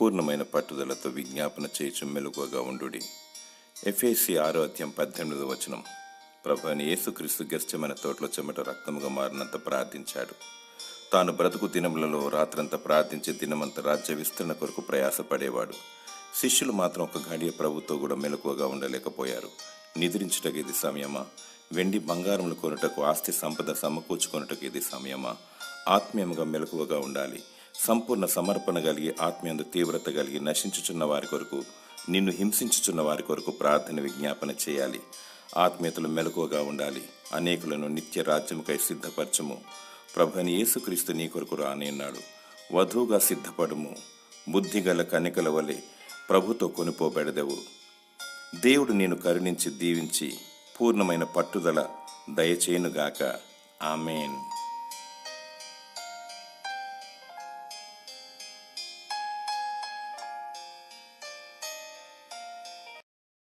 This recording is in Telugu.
పూర్ణమైన పట్టుదలతో విజ్ఞాపన చేయుచు మెలకువగా ఉండుడి. ఎఫ్ఏసి ఆరో అధ్యాయం పద్దెనిమిదవ వచనం. ప్రభు అని యేసుక్రీస్తు గెస్టమైన తోటలో చెమట రక్తముగా మారినంత ప్రార్థించాడు. తాను బ్రతుకు దినములలో రాత్రంతా ప్రార్థించే దినమంత రాజ్య విస్తరణ కొరకు ప్రయాసపడేవాడు. శిష్యులు మాత్రం ఒక గడియ ప్రభుతో కూడా మెలకువగా ఉండలేకపోయారు. నిద్రించుటకు ఇది సమయమా? వెండి బంగారములు కొనుటకు ఆస్తి సంపద సమకూర్చుకొనుటకు ఇది సమయమా? ఆత్మీయముగా మెలకువగా ఉండాలి. సంపూర్ణ సమర్పణ కలిగి ఆత్మీయందు తీవ్రత కలిగి నశించుచున్న వారి కొరకు నిన్ను హింసించుచున్న వారి కొరకు ప్రార్థన విజ్ఞాపన చేయాలి. ఆత్మీయతలు మెలకువగా ఉండాలి. అనేకులను నిత్య రాజ్యముకై సిద్ధపరచము. ప్రభుని యేసుక్రీస్తు నీ కొరకు రానిన్నాడు వధువుగా సిద్ధపడుము. బుద్ధిగల కనికల వలె ప్రభుతో కొనుపోబెడదెవు. దేవుడు నేను కరుణించి దీవించి పూర్ణమైన పట్టుదల దయచేయునుగాక. ఆమెన్.